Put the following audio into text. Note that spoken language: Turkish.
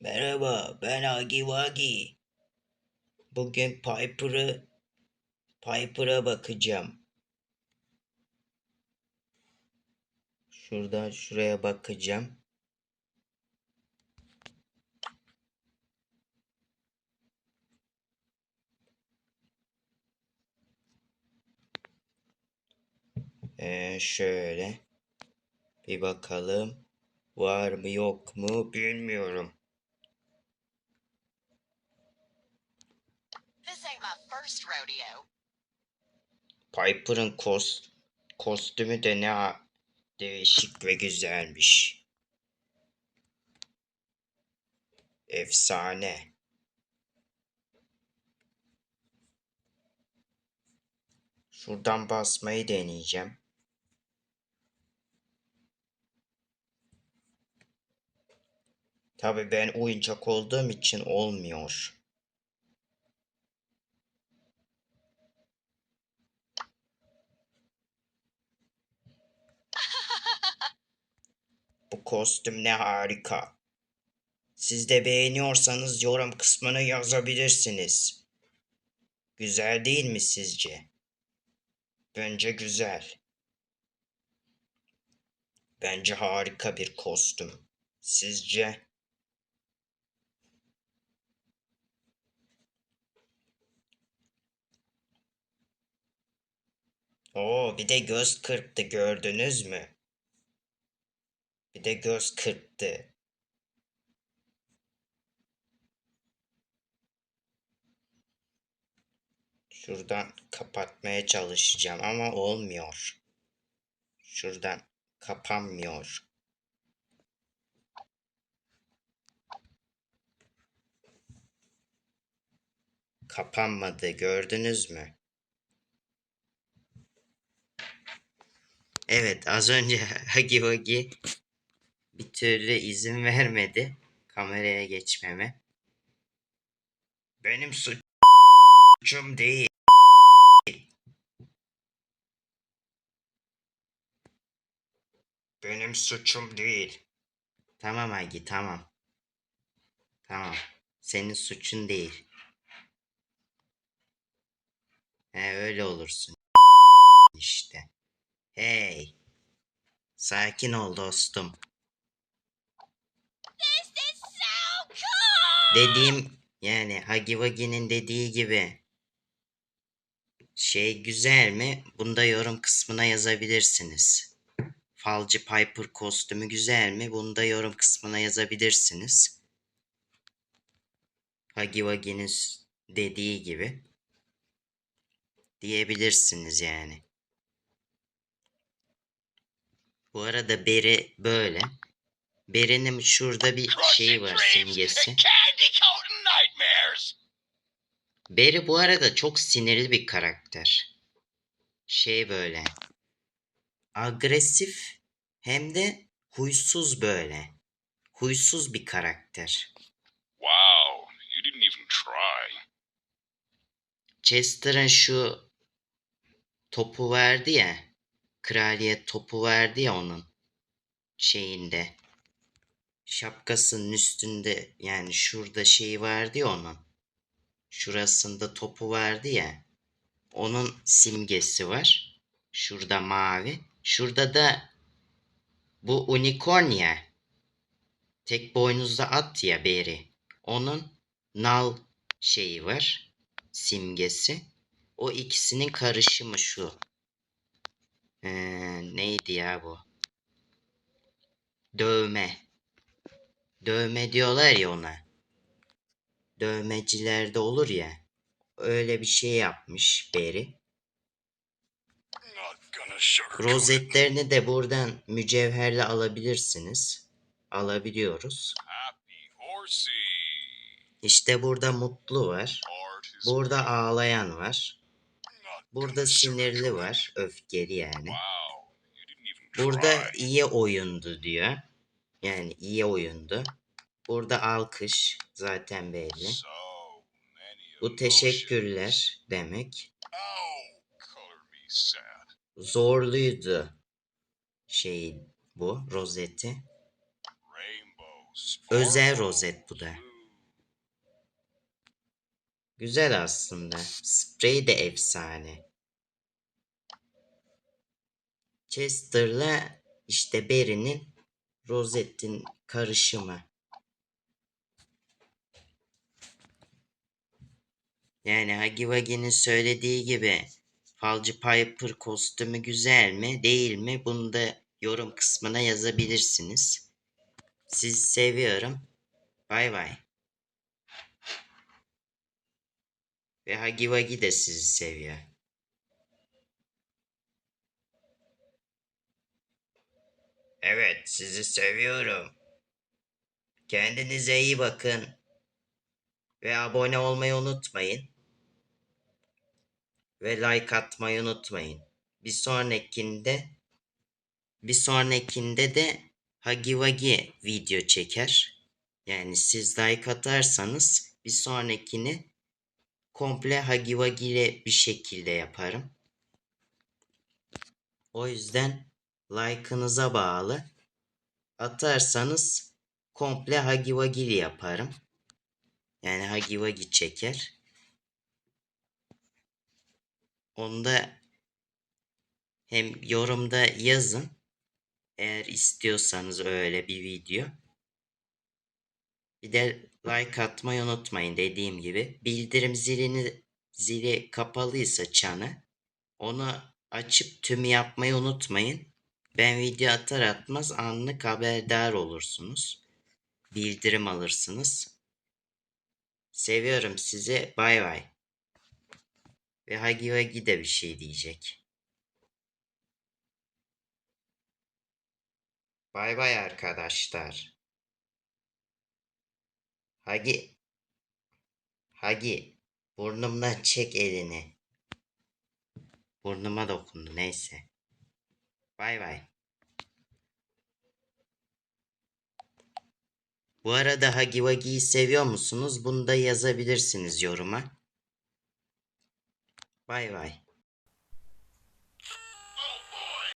Merhaba, ben Agi Wagi. Bugün Piper'ı Piper'a bakacağım. Şuradan şuraya bakacağım. Ee, şöyle bir bakalım. Var mı yok mu bilmiyorum. Piper'ın kos kostümü de ne değişik ve güzelmiş. Efsane. Şuradan basmayı deneyeceğim. Tabii ben oyuncak olduğum için olmuyor. Bu kostüm ne harika. Siz de beğeniyorsanız yorum kısmına yazabilirsiniz. Güzel değil mi sizce? Bence güzel. Bence harika bir kostüm. Sizce? Oo, bir de göz kırptı gördünüz mü? Bir de göz kırptı. Şuradan kapatmaya çalışacağım ama olmuyor. Şuradan kapanmıyor. Kapanmadı gördünüz mü? Evet az önce Hagi Wagi bir türlü izin vermedi kameraya geçmeme. Benim suçum değil. Benim suçum değil. Tamam Hagi tamam. Tamam. Senin suçun değil. He öyle olursun işte. Hey. Sakin ol dostum. Dediğim yani Hagi Wagi'nin dediği gibi şey güzel mi? Bunda yorum kısmına yazabilirsiniz. Falcı Piper kostümü güzel mi? Bunda yorum kısmına yazabilirsiniz. Hagi Wagi'nin s- dediği gibi diyebilirsiniz yani. Bu arada beri böyle. Berinin şurada bir şeyi var simgesi. Barry bu arada çok sinirli bir karakter. Şey böyle. Agresif hem de huysuz böyle. Huysuz bir karakter. Wow, you didn't even try. Chester'ın şu topu verdi ya. Kraliyet topu verdi ya onun şeyinde. Şapkasının üstünde yani şurada şeyi vardı ya onun. Şurasında topu vardı ya. Onun simgesi var. Şurada mavi. Şurada da bu unicorn ya. Tek boynuzlu at ya beri. Onun nal şeyi var. Simgesi. O ikisinin karışımı şu. Ee, neydi ya bu? Dövme. Dövme diyorlar ya ona. Dövmecilerde olur ya. Öyle bir şey yapmış it. Rozetlerini de buradan mücevherle alabilirsiniz. Alabiliyoruz. İşte burada mutlu var. Burada ağlayan var. Burada sinirli var. Öfkeli yani. Burada iyi oyundu diyor. Yani iyi oyundu. Burada alkış zaten belli. Bu teşekkürler demek. Oh. Zorluydu şey bu rozeti. Özel rozet bu da. Güzel aslında. Sprey de efsane. Chester'la işte Berry'nin rozetin karışımı. Yani Huggy Wuggy'nin söylediği gibi Falcı Piper kostümü güzel mi değil mi bunu da yorum kısmına yazabilirsiniz. Sizi seviyorum. Bay bay. Ve Wuggy de sizi seviyor. Evet, sizi seviyorum. Kendinize iyi bakın. Ve abone olmayı unutmayın. Ve like atmayı unutmayın. Bir sonrakinde bir sonrakinde de Huggy Wuggy video çeker. Yani siz like atarsanız bir sonrakini komple Huggy Wuggy ile bir şekilde yaparım. O yüzden like'ınıza bağlı. Atarsanız komple ile yaparım. Yani Wuggy çeker. Onda hem yorumda yazın. Eğer istiyorsanız öyle bir video. Bir de like atmayı unutmayın dediğim gibi. Bildirim zilini zili kapalıysa çanı onu açıp tüm yapmayı unutmayın. Ben video atar atmaz anlık haberdar olursunuz. Bildirim alırsınız. Seviyorum sizi. Bay bay. Ve Hagi Wagi de bir şey diyecek. Bay bay arkadaşlar. Hagi. Hagi. Burnumdan çek elini. Burnuma dokundu neyse. Bay bay. Bu arada Hagi Wagi'yi seviyor musunuz? Bunu da yazabilirsiniz yoruma. Bay bay.